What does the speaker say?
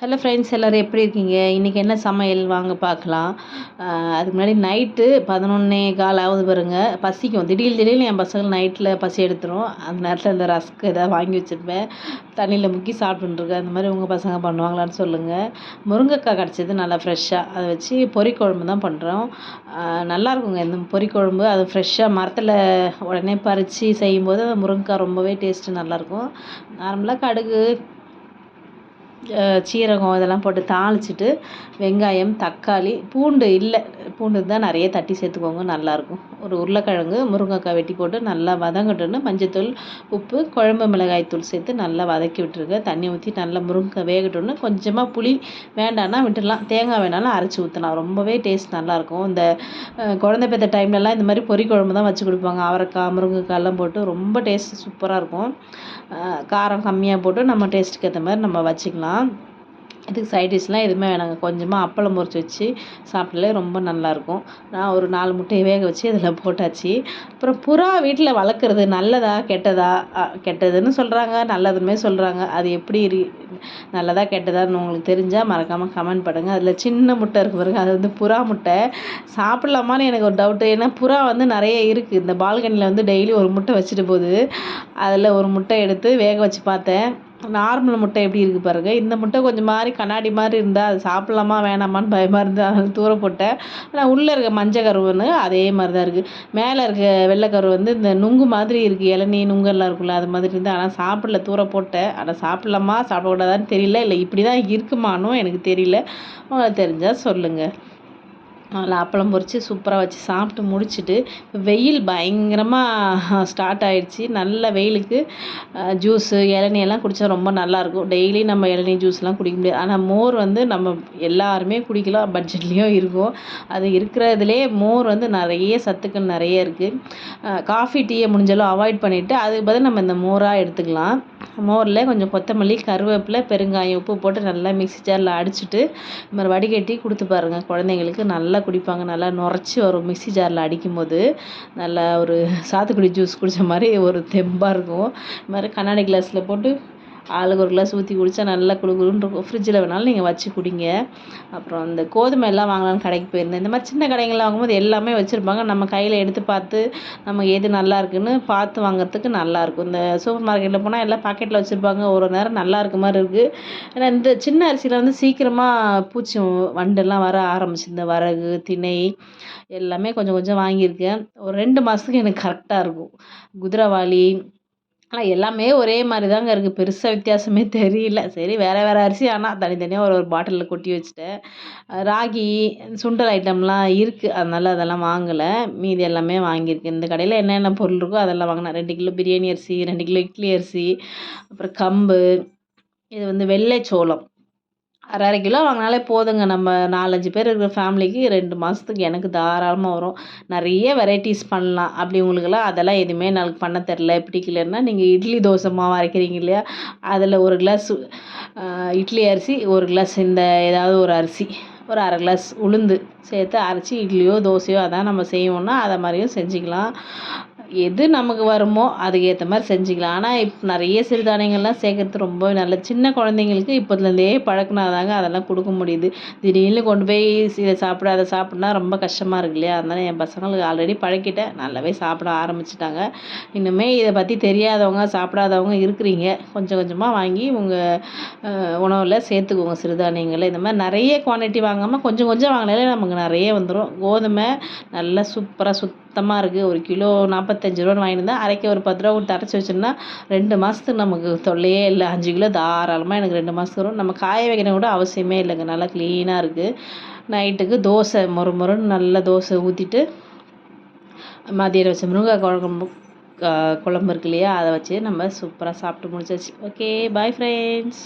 Hello friends எல்லோரும் எப்படி இருக்கீங்க? இன்றைக்கி என்ன சமையல்? வாங்க பார்க்கலாம். அதுக்கு முன்னாடி நைட்டு பதினொன்னே கால் ஆகுது பாருங்க. பசிக்கும். திடீர் திடீர்னு என் பசங்கள் நைட்டில் பசி எடுத்துரும். அந்த நேரத்தில் இந்த ரஸ்க் எதாவது வாங்கி வச்சுருப்பேன். தண்ணியில் முக்கி சாப்பிட்டுருக்கேன். அந்த மாதிரி உங்கள் பசங்க பண்ணுவாங்களான்னு சொல்லுங்கள் முருங்கைக்காய் கிடச்சது நல்லா ஃப்ரெஷ்ஷாக அதை வச்சு பொறிக்குழம்பு தான் பண்ணுறோம் நல்லாயிருக்குங்க இந்த பொறிக்குழம்பு அது ஃப்ரெஷ்ஷாக மரத்தில் உடனே பறித்து செய்யும்போது அந்த முருங்கைக்காய் ரொம்பவே டேஸ்ட்டு நல்லாயிருக்கும் நார்மலாக கடுகு சீரகம் இதெல்லாம் போட்டு தாளிச்சிட்டு வெங்காயம் தக்காளி பூண்டு இல்லை. பூண்டு இருந்தால் நிறைய தட்டி சேர்த்துக்கோங்க நல்லாயிருக்கும். ஒரு உருளைக்கிழங்கு முருங்கைக்காய் வெட்டி போட்டு நல்லா வதங்கட்டுன்னு மஞ்சத்தூள் உப்பு குழம்பு மிளகாய் தூள் சேர்த்து நல்லா வதக்கி விட்டுருங்க. தண்ணி ஊற்றி நல்லா முருங்கைக்காய் வேகட்டும்னு கொஞ்சமாக புளி வேண்டான்னா விட்டுடலாம். தேங்காய் வேணாலும் அரைச்சி ஊற்றலாம் ரொம்பவே டேஸ்ட் நல்லாயிருக்கும். இந்த குழந்தை பெற்ற டைம்லலாம் இந்த மாதிரி பொறி குழம்பு தான் வச்சு கொடுப்பாங்க. அவரைக்காய் முருங்கைக்காயெல்லாம் போட்டு ரொம்ப டேஸ்ட் சூப்பராக இருக்கும். காரம் கம்மியாக போட்டு நம்ம டேஸ்ட்டுக்கு ஏற்ற மாதிரி நம்ம வச்சுக்கலாம். இதுக்கு சைட் டிஷ்லாம் எதுவுமே வேணாங்க. கொஞ்சமாக அப்பளம் பொரிச்சு வச்சு சாப்பிட்டாலே ரொம்ப நல்லாயிருக்கும். நான் ஒரு நாலு முட்டையை வேக வச்சு அதில் போட்டாச்சு. அப்புறம் புறா வீட்டில் வளர்க்குறது நல்லதா கெட்டதா? கெட்டதுன்னு சொல்கிறாங்க நல்லதுமே சொல்கிறாங்க அது எப்படி நல்லதா கெட்டதான்னு உங்களுக்கு தெரிஞ்சால் மறக்காமல் கமெண்ட் பண்ணுங்கள் அதில் சின்ன முட்டை இருக்குது பாருங்க. அது வந்து புறா முட்டை. சாப்பிட்லாமான்னு எனக்கு ஒரு டவுட்டு ஏன்னா புறா வந்து நிறைய இருக்குது இந்த பால்கனியில் வந்து டெய்லி ஒரு முட்டை வச்சுட்டு போகுது. அதில் ஒரு முட்டை எடுத்து வேக வச்சு பார்த்தேன். நார்மல் முட்டை எப்படி இருக்குது பாருங்கள் இந்த முட்டை கொஞ்சம் மாதிரி கண்ணாடி மாதிரி இருந்தால் அது சாப்பிட்லாமா வேணாமான்னு பயமாக இருந்து அதில் தூர போட்டேன். ஆனால் உள்ளே இருக்க மஞ்சள் கருவுன்னு அதே மாதிரி தான் இருக்குது மேலே இருக்க வெள்ளைக்கரு வந்து இந்த நுங்கு மாதிரி இருக்குது இளநீ நுங்கெல்லாம் இருக்குல்ல அது மாதிரி இருந்தால் ஆனால் சாப்பிடல தூர போட்டேன். ஆனால் சாப்பிட்லாமா சாப்பிடக்கூடாதான்னு தெரியல. இல்லை இப்படி தான் இருக்குமானும் எனக்கு தெரியல. உங்களுக்கு தெரிஞ்சால் சொல்லுங்கள் அதில் அப்பளம் பொரித்து சூப்பராக வச்சு சாப்பிட்டு முடிச்சுட்டு வெயில் பயங்கரமாக ஸ்டார்ட் ஆகிடுச்சி நல்ல வெயிலுக்கு ஜூஸு இளநீ எல்லாம் குடித்தா ரொம்ப நல்லாயிருக்கும் டெய்லி நம்ம இளநீ ஜூஸ்லாம் குடிக்க முடியாது. ஆனால் மோர் வந்து நம்ம எல்லாருமே குடிக்கலாம். பட்ஜெட்லேயும் இருக்கும். அது இருக்கிறதுலே மோர் வந்து நிறைய சத்துக்கள் நிறைய இருக்குது காஃபி டீயை முடிஞ்சாலும் அவாய்ட் பண்ணிவிட்டு அதுக்கு பதில் நம்ம இந்த மோராக எடுத்துக்கலாம். மோரில் கொஞ்சம் கொத்தமல்லி கருவேப்பிலை பெருங்காயம் உப்பு போட்டு நல்லா மிக்ஸி ஜாரில் அடிச்சுட்டு இந்த மாதிரி வடிகட்டி கொடுத்து பாருங்கள் குழந்தைங்களுக்கு. நல்லா குடிப்பாங்க. நல்லா நுரைச்சி வரும். மிக்ஸி ஜாரில் அடிக்கும்போது நல்லா ஒரு சாத்துக்குடி ஜூஸ் குடித்த மாதிரி ஒரு தெம்பாக இருக்கும். இது மாதிரி கண்ணாடி கிளாஸில் போட்டு ஆளுக்கு ஒரு கிளாஸ் ஊற்றி குடித்தா நல்லா குளு குழுன்னு இருக்கும். ஃப்ரிட்ஜில் வேணாலும் நீங்கள் வச்சு குடிங்க. அப்புறம் இந்த கோதுமை எல்லாம் வாங்கலாம்னு கடைக்கு போயிருந்தேன். இந்த மாதிரி சின்ன கடைகள்லாம் வாங்கும்போது எல்லாமே வச்சுருப்பாங்க. நம்ம கையில் எடுத்து பார்த்து நம்ம எது நல்லா இருக்குன்னு பார்த்து வாங்குறதுக்கு நல்லாயிருக்கும் இந்த சூப்பர் மார்க்கெட்டில் போனால் எல்லாம் பாக்கெட்டில் வச்சுருப்பாங்க. ஒரு நேரம் நல்லா இருக்க மாதிரி இருக்குது ஏன்னா இந்த சின்ன அரிசியில் வந்து சீக்கிரமாக பூச்சி வண்டெல்லாம் வர ஆரம்பிச்சு இந்த வரகு திணை எல்லாமே கொஞ்சம் கொஞ்சம் வாங்கியிருக்கேன். ஒரு ரெண்டு மாதத்துக்கு எனக்கு கரெக்டாக இருக்கும். குதிரைவாளி ஆனால் எல்லாமே ஒரே மாதிரி தாங்க இருக்குது பெருசாக வித்தியாசமே தெரியல. சரி வேறு வேறு அரிசி. ஆனால் தனித்தனியாக ஒரு ஒரு பாட்டிலில் கொட்டி வச்சுட்டேன். ராகி சுண்டல் ஐட்டம்லாம் இருக்குது அதனால் அதெல்லாம் வாங்கலை. மீதி எல்லாமே வாங்கியிருக்கேன். இந்த கடையில் என்னென்ன பொருள் இருக்கோ அதெல்லாம் வாங்கினேன். ரெண்டு கிலோ பிரியாணி அரிசி ரெண்டு கிலோ இட்லி அரிசி அப்புறம் கம்பு. இது வந்து வெள்ளை சோளம். அரை அரை கிலோ வாங்கினாலே போதுங்க. நம்ம நாலஞ்சு பேர் இருக்கிற ஃபேமிலிக்கு ரெண்டு மாதத்துக்கு எனக்கு தாராளமாக வரும். நிறைய வெரைட்டிஸ் பண்ணலாம். அப்படி உங்களுக்குலாம் அதெல்லாம் எதுவுமே நாளுக்கு பண்ண தெரில பிடிக்கலன்னா நீங்கள் இட்லி தோசை மாவு அரைக்கிறீங்க இல்லையா? அதில் ஒரு கிளாஸ் இட்லி அரிசி ஒரு கிளாஸ் இந்த ஏதாவது ஒரு அரிசி ஒரு அரை கிளாஸ் உளுந்து சேர்த்து அரைச்சி இட்லியோ தோசையோ அதான் நம்ம செய்வோம்னா அதை மாதிரியும் செஞ்சுக்கலாம். எது நமக்கு வருமோ அதுக்கேற்ற மாதிரி செஞ்சுக்கலாம். ஆனால் இப்போ நிறைய சிறுதானியங்கள்லாம் சேர்க்கறது ரொம்ப நல்ல சின்ன குழந்தைங்களுக்கு இப்போதுலேருந்தே பழக்கினாதாங்க அதெல்லாம் கொடுக்க முடியுது. திடீர்னு கொண்டு போய் இதை சாப்பிட அதை சாப்பிட்னா ரொம்ப கஷ்டமாக இருக்கு இல்லையா? அதனால் என் பசங்களுக்கு ஆல்ரெடி பழக்கிட்டேன். நல்லாவே சாப்பிட ஆரம்பிச்சிட்டாங்க. இன்னுமே இதை பற்றி தெரியாதவங்க சாப்பிடாதவங்க இருக்கிறீங்க. கொஞ்சம் கொஞ்சமாக வாங்கி உங்கள் உணவில் சேர்த்துக்கோங்க சிறுதானியங்களை. இந்த மாதிரி நிறைய குவான்டிட்டி வாங்காமல் கொஞ்சம் கொஞ்சம் வாங்கினாலே நமக்கு நிறைய வந்துடும் கோதுமை நல்லா சூப்பராக சுத் சுத்தமாக இருக்குது ஒரு கிலோ நாற்பத்தஞ்சு ரூபான்னு வாங்கியிருந்தேன் அரைக்க ஒரு பத்து ரூபா கொடுத்து அரைச்சி வச்சோம்னா ரெண்டு மாதத்துக்கு நமக்கு தொல்லையே இல்லை. அஞ்சு கிலோ தாராளமாக எனக்கு ரெண்டு மாதத்துக்கு வரும். நம்ம காய வைக்கணும் கூட அவசியமே இல்லைங்க. நல்லா க்ளீனாக இருக்குது நைட்டுக்கு தோசை மொறு மொறுன்னு நல்லா தோசை ஊற்றிட்டு மதியம் வச்ச முருங்கை குழம்பு குழம்பு இருக்கு இல்லையா? அதை வச்சு நம்ம சூப்பராக சாப்பிட்டு முடிச்சாச்சு. Okay bye friends